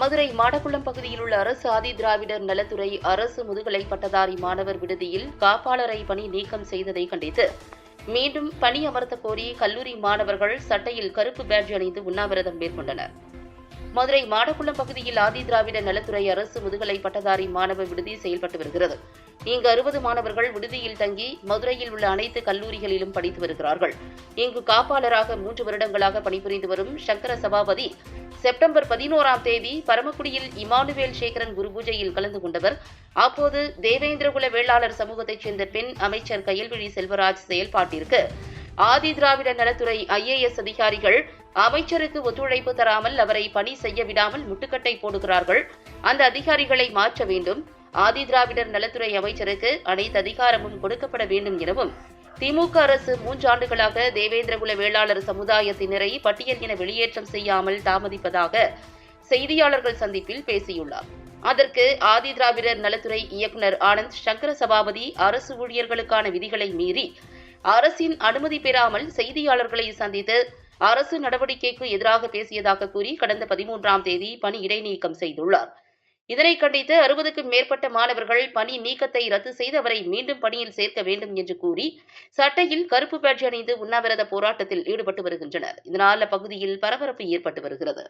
மதுரை மாடக்குளம் பகுதியில் உள்ள அரசு ஆதி திராவிடர் நலத்துறை அரசு முதுகலை பட்டதாரி மாணவர் விடுதியில் காப்பாளரை பணி நீக்கம் செய்ததை கண்டித்து. மீண்டும் பணி அமர்த்த கோரி கல்லூரி மாணவர்கள் சட்டையில் கருப்பு பேட்ஜ் அணிந்து உண்ணாவிரதம் மேற்கொண்டனர். மதுரை மாடக்குளம் பகுதியில் ஆதி திராவிட நலத்துறை அரசு முதுகலை பட்டதாரி மாணவ விடுதி செயல்பட்டு வருகிறது. இங்கு அறுபது மாணவர்கள் விடுதியில் தங்கி மதுரையில் உள்ள அனைத்து கல்லூரிகளிலும் படித்து வருகிறார்கள். இங்கு காப்பாளராக மூன்று வருடங்களாக பணிபுரிந்து வரும் சங்கர சபாபதி செப்டம்பர் பதினோராம் தேதி பரமக்குடியில் இமானுவேல் சேகரன் குரு பூஜையில் கலந்து கொண்டவர். அப்போது தேவேந்திரகுல வேளாளர் சமூகத்தைச் சேர்ந்த பெண் அமைச்சர் கயல்விழி செல்வராஜ் செயல்பாட்டிற்கு ஆதி திராவிட நலத்துறை ஐஏஎஸ் அதிகாரிகள் அமைச்சருக்கு ஒத்துழைப்பு தராமல் அவரை பணி செய்ய விடாமல் முட்டுக்கட்டை போடுகிறார்கள். அந்த அதிகாரிகளை மாற்ற வேண்டும். ஆதி திராவிடர் நலத்துறை அமைச்சருக்கு அனைத்து அதிகாரமும் கொடுக்கப்பட வேண்டும் எனவும் திமுக அரசு மூன்றாண்டுகளாக தேவேந்திரகுல வேளாளர் சமுதாயத்தினரை பட்டியல் என வெளியேற்றம் செய்யாமல் தாமதிப்பதாக செய்தியாளர்கள் சந்திப்பில் பேசியுள்ளார். அதற்கு ஆதி திராவிடர் நலத்துறை இயக்குனர் ஆனந்த் சங்கர சபாபதி அரசு ஊழியர்களுக்கான விதிகளை மீறி அரசின் அனுமதி பெறாமல் செய்தியாளர்களை சந்தித்து அரசு நடவடிக்கைக்கு எதிராக பேசியதாக கூறி கடந்த பதிமூன்றாம் தேதி பணி இடைநீக்கம் செய்துள்ளார். இதனை கண்டித்து அறுபதுக்கும் மேற்பட்ட மாணவர்கள் பணி நீக்கத்தை ரத்து செய்து அவரை மீண்டும் பணியில் சேர்க்க வேண்டும் என்று கூறி சட்டையில் கருப்பு பேட்ஜ் அணிந்து உண்ணாவிரத போராட்டத்தில் ஈடுபட்டு வருகின்றனர். இதனால் அப்பகுதியில் பரபரப்பு ஏற்பட்டு வருகிறது.